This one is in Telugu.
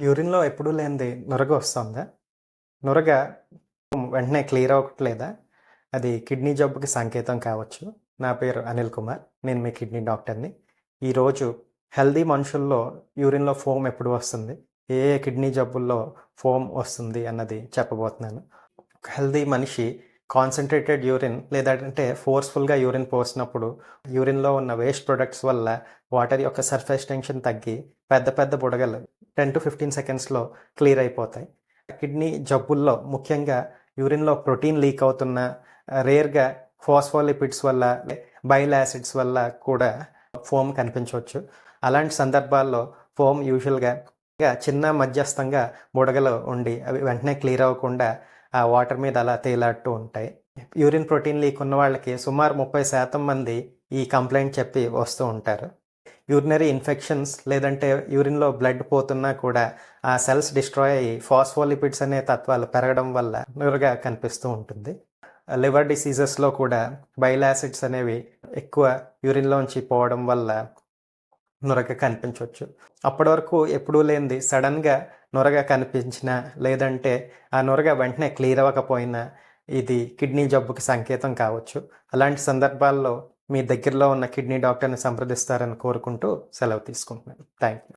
యూరిన్‌లో ఎప్పుడూ లేనిది నురగ వస్తుందా? నొరగ వెంటనే క్లియర్ అవ్వట్లేదా? అది కిడ్నీ జబ్బుకి సంకేతం కావచ్చు. నా పేరు అనిల్ కుమార్. నేను మీ కిడ్నీ డాక్టర్‌ని. ఈరోజు హెల్దీ మనుషుల్లో యూరిన్‌లో ఫోమ్ ఎప్పుడు వస్తుంది? ఏ ఏ కిడ్నీ జబ్బుల్లో ఫోమ్ వస్తుంది అన్నది చెప్పబోతున్నాను. హెల్దీ మనిషి కాన్సంట్రేటెడ్ యూరిన్ లేదంటే ఫోర్స్‌ఫుల్‌గా యూరిన్ పోసినప్పుడు యూరిన్‌లో ఉన్న వేస్ట్ ప్రొడక్ట్స్ వల్ల వాటర్ యొక్క సర్ఫేస్ టెన్షన్ తగ్గి పెద్ద పెద్ద బుడగలు 10-15 సెకండ్స్‌లో క్లియర్ అయిపోతాయి. కిడ్నీ జబ్బుల్లో ముఖ్యంగా యూరిన్‌లో ప్రోటీన్ లీక్ అవుతున్న uh, రేర్‌గా ఫాస్ఫోలిపిడ్స్ వల్ల బైల్ యాసిడ్స్ వల్ల కూడా ఫోమ్ కనిపించవచ్చు. అలాంటి సందర్భాల్లో ఫోమ్ యూజువల్‌గా చిన్న మధ్యస్థంగా బుడగలు ఉండి అవి వెంటనే క్లియర్ అవ్వకుండా ఆ వాటర్ మీద అలా తేలాడుతూ ఉంటాయి. యూరిన్ ప్రోటీన్ లీక్ ఉన్న వాళ్ళకి సుమారు 30% మంది ఈ కంప్లైంట్ చెప్పి వస్తూ ఉంటారు. యూరినరీ ఇన్ఫెక్షన్స్ లేదంటే యూరిన్‌లో బ్లడ్ పోతున్నా కూడా ఆ సెల్స్ డిస్ట్రాయ్ అయ్యి ఫాస్ఫోలిపిడ్స్ అనే తత్వాలు పెరగడం వల్ల నురుగా కనిపిస్తూ ఉంటుంది. లివర్ డిసీజెస్‌లో కూడా బైల్ యాసిడ్స్ అనేవి ఎక్కువ యూరిన్‌లోంచి పోవడం వల్ల నురగ కనిపించవచ్చు అప్పటి వరకు ఎప్పుడూ లేనిది సడన్గా నొరగ కనిపించినా లేదంటే ఆ నురగ వెంటనే క్లియర్ అవ్వకపోయినా ఇది కిడ్నీ జబ్బుకి సంకేతం కావచ్చు. అలాంటి సందర్భాల్లో మీ దగ్గరలో ఉన్న కిడ్నీ డాక్టర్‌ని సంప్రదిస్తారని కోరుకుంటూ సెలవు తీసుకుంటున్నాను. Thank you.